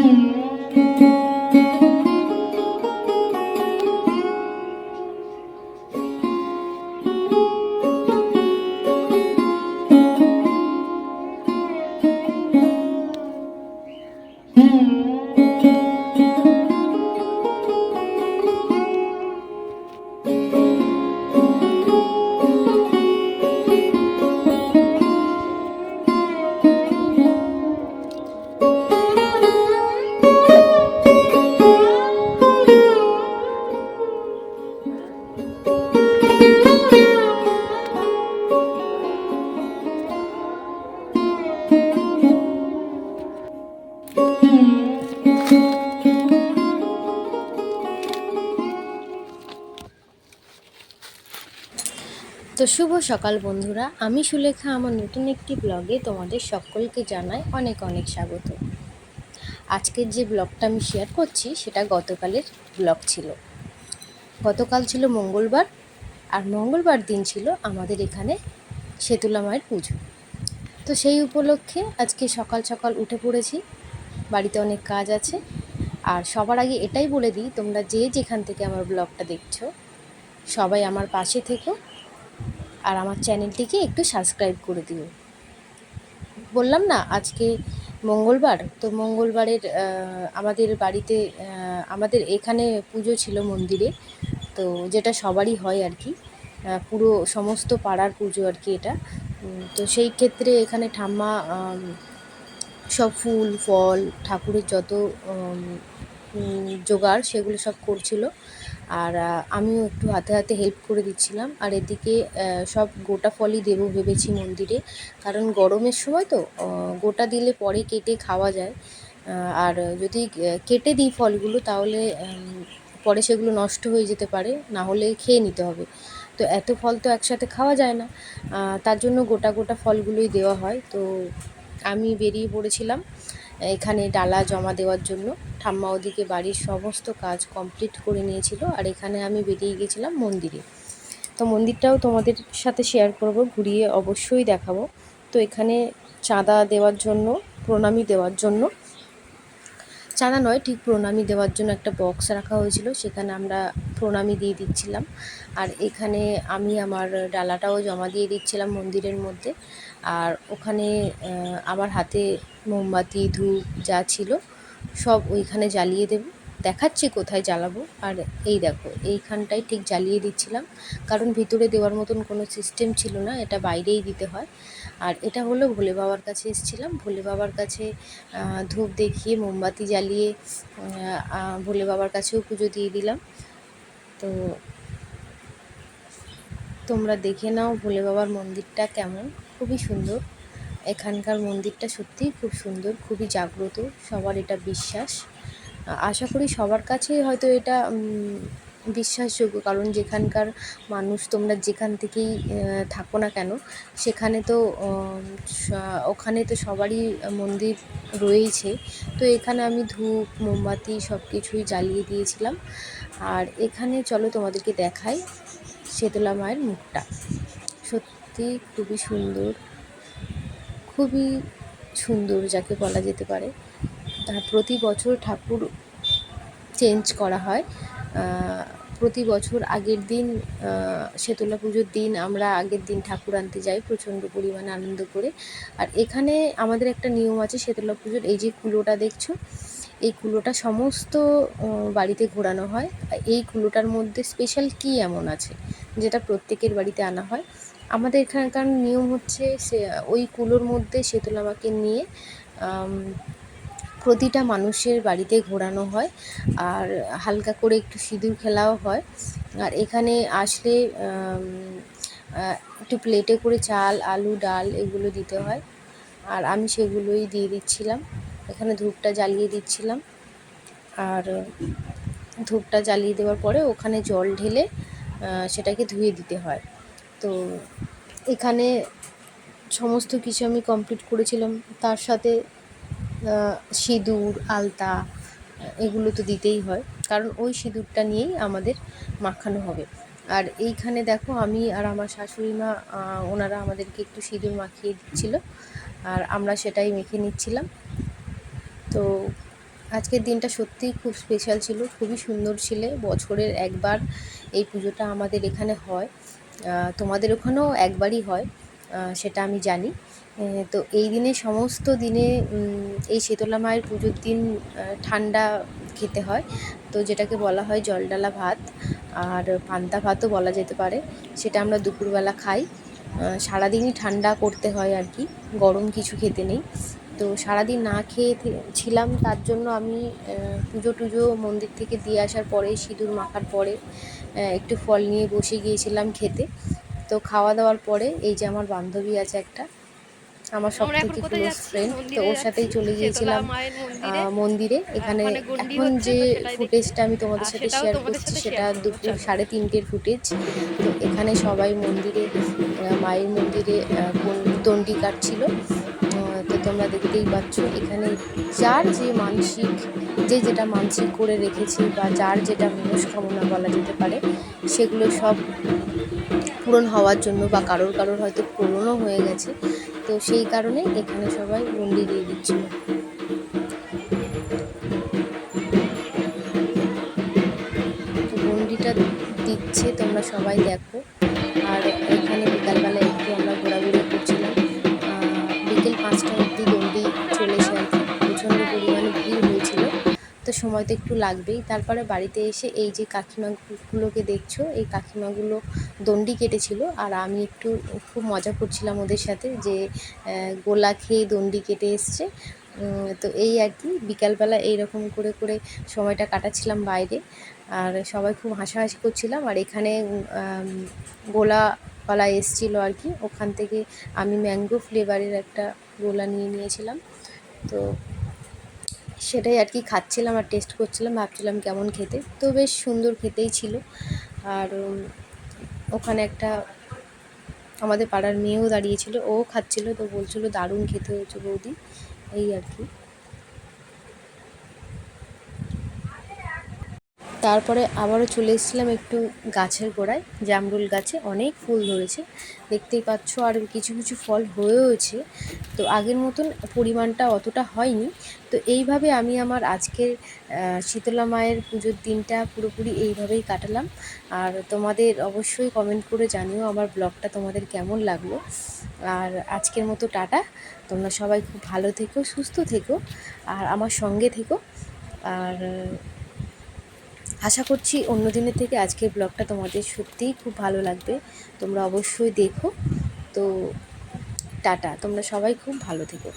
Mm-hmm. তো শুভ সকাল বন্ধুরা, আমি সুলেখা আমার নতুন একটি ব্লগে তোমাদের সকলকে জানাই অনেক অনেক স্বাগত। আজকের যে ব্লগটা আমি শেয়ার করছি, সেটা গতকালের ব্লগ ছিল। গতকাল ছিল মঙ্গলবার, আর মঙ্গলবার দিন ছিল আমাদের এখানে সেতুলা মায়ের পুজো। তো সেই উপলক্ষে আজকে সকাল সকাল উঠে পড়েছি। বাড়িতে অনেক কাজ আছে। আর সবার আগে এটাই বলে দিই, তোমরা যে যেখান থেকে আমার ব্লগটা দেখছ, সবাই আমার পাশে থেকো আর আমার চ্যানেলটিকে একটু সাবস্ক্রাইব করে দিও। বললাম না, আজকে মঙ্গলবার, তো মঙ্গলবারের আমাদের বাড়িতে আমাদের এখানে পুজো ছিল মন্দিরে, তো যেটা সবারই হয় আর কি পুরো সমস্ত পাড়ার পুজো আর কি এটা। তো সেই ক্ষেত্রে এখানে ঠাম্মা সব ফুল, ফল, ঠাকুরের যত জোগাড় সেগুলো সব করছিল। আর আমিও একটু হাতে হাতে হেল্প করে দিচ্ছিলাম। আর এদিকে সব গোটা ফলই দেবো ভেবেছি মন্দিরে। কারণ গরমের সময় তো গোটা দিলে পরে কেটে খাওয়া যায়। আর যদি কেটে দিই ফলগুলো তাহলে পরে সেগুলো নষ্ট হয়ে যেতে পারে। না হলে খেয়ে নিতে হবে। তো এত ফল তো একসাথে খাওয়া যায় না। তার জন্য গোটা গোটা ফলগুলোই দেওয়া হয়। তো আমি বেরিয়ে পড়েছিলাম, এখানে ডালা জমা দেওয়ার জন্য। ঠাম্মা ওদিকে বাড়ির সমস্ত কাজ কমপ্লিট করে নিয়েছিল আর এখানে আমি বেরিয়ে গেছিলাম মন্দিরে। তো মন্দিরটাও তোমাদের সাথে শেয়ার করব, ঘুরিয়ে অবশ্যই দেখাবো। তো এখানে চাঁদা দেওয়ার জন্য, প্রণামী দেওয়ার জন্য চাঁদা নয়, ঠিক প্রণামী দেওয়ার জন্য একটা বক্স রাখা হয়েছিল, সেখানে আমরা প্রণামী দিয়ে দিচ্ছিলাম। আর এখানে আমি আমার ডালাটাও জমা দিয়ে দিচ্ছিলাম মন্দিরের মধ্যে। আর ওখানে আমার হাতে মোমবাতি, ধূপ যা ছিল, সব ওইখানে জ্বালিয়ে দেব। দেখাচ্ছি কোথায় জ্বালাবো। আর এই দেখো, এইখানটাই ঠিক জ্বালিয়ে দিচ্ছিলাম। কারণ ভিতরে দেওয়ার মতন কোনো সিস্টেম ছিল না, এটা বাইরেই দিতে হয়। আর এটা হলো ভোলে বাবার কাছে এসেছিলাম। ভোলে বাবার কাছে ধূপ দেখিয়ে মোমবাতি জ্বালিয়ে ভোলে বাবার কাছেও পুজো দিয়ে দিলাম। তো তোমরা দেখে নাও ভোলে বাবার মন্দিরটা কেমন। খুবই সুন্দর। এখানকার মন্দিরটা সত্যিই খুব সুন্দর, খুবই জাগ্রত। সবার এটা বিশ্বাস। আশা করি সবার কাছেই হয়তো এটা বিশ্বাসযোগ্য। কারণ যেখানকার মানুষ তোমরা যেখান থেকেই থাকো না কেন, সেখানে তো ওখানে তো সবারই মন্দির রয়েছে তো এখানে আমি ধূপ, মোমবাতি সব কিছুই জ্বালিয়ে দিয়েছিলাম। আর এখানে চলো তোমাদেরকে দেখাই শীতলা মায়ের মুখটা। সত্যি খুবই সুন্দর খুবই সুন্দর যাকে বলা যেতে পারে। আর প্রতি বছর ঠাকুর চেঞ্জ করা হয়। প্রতি বছর আগের দিন শীতলা পুজোর দিন আমরা আগের দিন ঠাকুর আনতে যাই প্রচণ্ড পরিমাণে আনন্দ করে। আর এখানে আমাদের একটা নিয়ম আছে শীতলা পুজোর, এই যে কুলোটা দেখছ, এই কুলোটা সমস্ত বাড়িতে ঘোরানো হয়। এই কুলোটার মধ্যে স্পেশাল কী এমন আছে যেটা প্রত্যেকের বাড়িতে আনা হয়? আমাদের এখানকার নিয়ম হচ্ছে সে, ওই কুলোর মধ্যে শীতলা মাকে নিয়ে প্রতিটা মানুষের বাড়িতে ঘোরানো হয় আর হালকা করে একটু সিঁদুর খেলাও হয়। আর এখানে আসলে একটু প্লেটে করে চাল, আলু, ডাল এগুলো দিতে হয়। আর আমি সেগুলোই দিয়ে দিচ্ছিলাম। এখানে ধূপটা জ্বালিয়ে দিচ্ছিলাম। আর ধূপটা জ্বালিয়ে দেওয়ার পরে ওখানে জল ঢেলে সেটাকে ধুয়ে দিতে হয়। তো এখানে সমস্ত কিছু আমি কমপ্লিট করেছিলাম। তার সাথে সিঁদুর, আলতা, এগুলো তো দিতেই হয়। কারণ ওই সিঁদুরটা নিয়েই আমাদের মাখানো হবে। আর এইখানে দেখো আমি আর আমার শাশুড়ি মা ওনারা আমাদেরকে একটু সিঁদুর মাখিয়ে দিচ্ছিল। আর আমরা সেটাই মেখে নিচ্ছিলাম। তো আজকের দিনটা সত্যিই খুব স্পেশাল ছিল, খুবই সুন্দর ছিল। বছরের একবার এই পুজোটা আমাদের এখানে হয়। তোমাদের ওখানেও একবারই হয় সেটা আমি জানি। তো এই দিনে সমস্ত দিনে এই শীতলা মায়ের পুজোর দিন ঠান্ডা খেতে হয়। তো যেটাকে বলা হয় জলডালা ভাত, আর পান্তা ভাতও বলা যেতে পারে। সেটা আমরা দুপুরবেলা খাই। সারাদিনই ঠান্ডা করতে হয় আর কি, গরম কিছু খেতে নেই। তো সারাদিন না খেয়ে ছিলাম তার জন্য আমি পুজো টুজো মন্দির থেকে দিয়ে আসার পরে, সিঁদুর মাখার পরে একটু ফল নিয়ে বসে গিয়েছিলাম খেতে। তো খাওয়া দাওয়ার পরে, এই যে আমার বান্ধবী আছে একটা আমার সব থেকে ক্লোজ ফ্রেন্ড তো ওর সাথেই চলে গিয়েছিলাম মন্দিরে। এখানে এখন যে ফুটেজটা আমি তোমাদের সাথে শেয়ার করছি সেটা দুপুর সাড়ে তিনটের ফুটেজ তো এখানে সবাই মন্দিরে মায়ের মন্দিরে দণ্ডি কাটছিল। তো তোমরা দেখতেই পাচ্ছ এখানে যার যে মানসিক যে যেটা মানসিক করে রেখেছে বা যার যেটা মনস্কামনা বলা যেতে পারে সেগুলো সব পূরণ হওয়ার জন্য বা কারোর কারোর হয়তো পূরণও হয়ে গেছে। তো সেই কারণে এখানে সবাই গন্ডি দিয়ে দিচ্ছিল গন্ডিটা দিচ্ছে, তোমরা সবাই দেখো। আর এখানে বিকালবেলা সময় তো একটু লাগবেই। তারপরে বাড়িতে এসে এই যে কাকিমাগুলোকে দেখছ, এই কাকিমাগুলো দণ্ডি কেটেছিল আর আমি একটু খুব মজা করছিলাম ওদের সাথে যে গোলা খেয়ে দণ্ডি কেটে এসছে। তো এই আর কি, বিকালবেলা এইরকম করে করে সময়টা কাটাচ্ছিলাম বাইরে আর সবাই খুব হাসাহাসি করছিলাম আর এখানে গোলা গোলাওয়ালা এসছিল আর কি। ওখান থেকে আমি ম্যাঙ্গো ফ্লেভারের একটা গোলা নিয়ে নিয়েছিলাম। তো সেটাই আর কি খাচ্ছিলাম আর টেস্ট করছিলাম, ভাবছিলাম কেমন খেতে। তো বেশ সুন্দর খেতেই ছিল। আর ওখানে একটা আমাদের পাড়ার মেয়েও দাঁড়িয়েছিল, ও খাচ্ছিল, তো বলছিল দারুণ খেতে হয়েছে বৌদি। এই আর কি। তারপরে আবারও চলে এসেছিলাম একটু গাছের গোড়ায়, জামরুল গাছে। অনেক ফুল ধরেছে। দেখতেই পাচ্ছ আর কিছু কিছু ফল হয়েওছে। তো আগের মতন পরিমাণটা অতটা হয়নি। তো এইভাবে আমি আমার আজকের শীতলা মায়ের পুজোর দিনটা পুরোপুরি এইভাবেই কাটালাম। আর তোমাদের অবশ্যই কমেন্ট করে জানিও আমার ব্লগটা তোমাদের কেমন লাগল। আর আজকের মতো টাটা। তোমরা সবাই খুব ভালো থেকো, সুস্থ থেকো, আর আমার সঙ্গে থেকো। আর আশা করছি অন্য দিনের থেকে আজকের ব্লগটা তোমাদের সত্যিই খুব ভালো লাগবে। তোমরা অবশ্যই দেখো। তো টাটা, তোমরা সবাই খুব ভালো থেকো।